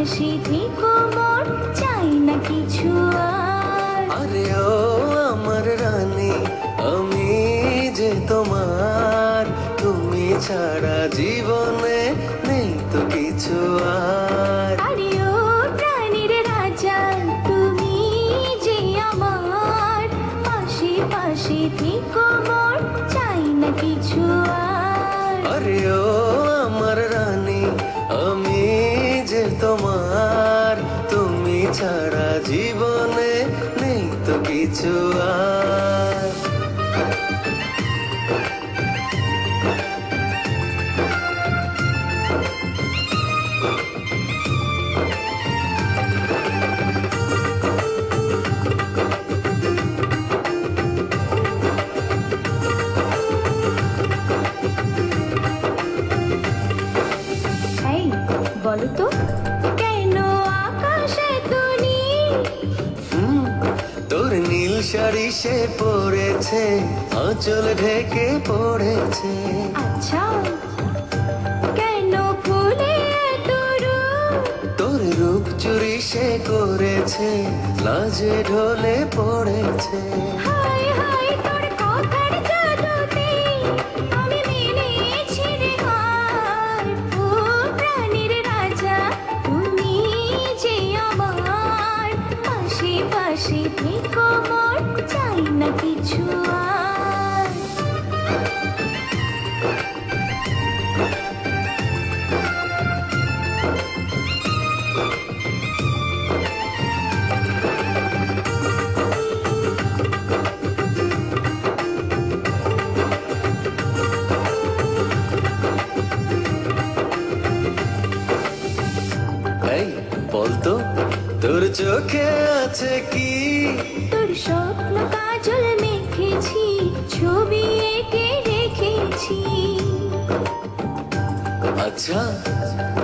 থেকো মোর চাই না কিছু আর। আরে ও আমার রানী আমি যে তোমার তুমি ছাড়া জীবনে নেই তো কিছু আর। আরে ও প্রাণীর রাজা তুমি যে আমার পাশে পাশে থেকো মোর চাই না কিছু আর। আরে ও ছাড়া জীবনে নেই তো কিছু আর। এই বলো তো শাড়ি সে পড়েছে আঁচল ঢেকে পড়েছে। আচ্ছা কেন ফুলে তোর রূপ চুরি সে করেছে লাজে ঢলে পড়েছে। হায় হায় থেকো চাই না কিছু আর। বলতো? তোর চোখে আছে কি? তোর স্বপ্ন কাজল মেখেছি ছবি এঁকে রেখেছি। আচ্ছা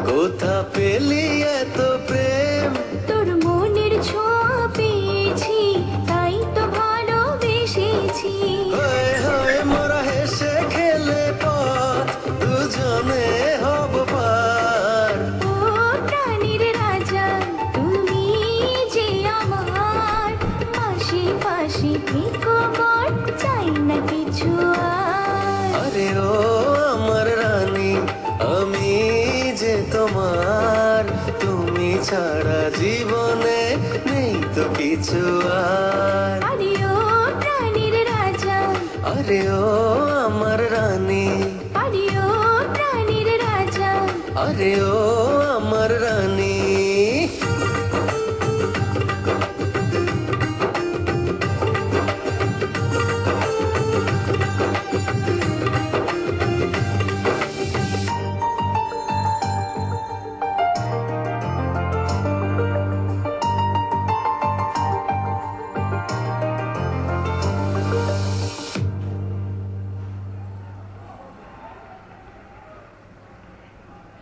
কোথা পেলি এত প্রেম? ছাড়া জীবনে নেই তো কিছু আর। আরে ও প্রাণীর রাজা। আরে ও আমার রানী। আরে ও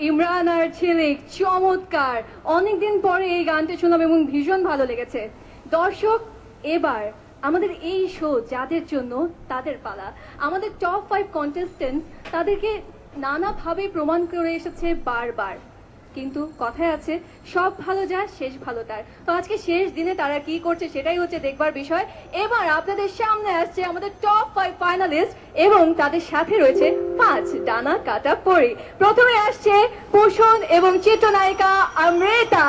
ইমরান আর ছিলিক চমৎকার। অনেকদিন পরে এই গানটা শুনলাম এবং ভীষণ ভালো লেগেছে। দর্শক, এবার আমাদের এই শো যাদের জন্য তাদের পালা। আমাদের টপ ফাইভ কন্টেস্টেন্ট তাদেরকে নানাভাবে প্রমাণ করে এসেছে বারবার। কিন্তু কথায় আছে, সব ভালো যা শেষ ভালো তার। তো আজকে শেষ দিনে তারা কি করছে সেটাই হচ্ছে দেখবার বিষয়। এবার আপনাদের সামনে আসছে আমাদের টপ ফাইভ ফাইনালিস্ট এবং তাদের সাথে রয়েছে পাঁচ ডানা কাটা পরি। প্রথমে আসছে পোষণ এবং চিত্রনায়িকা অমৃতা।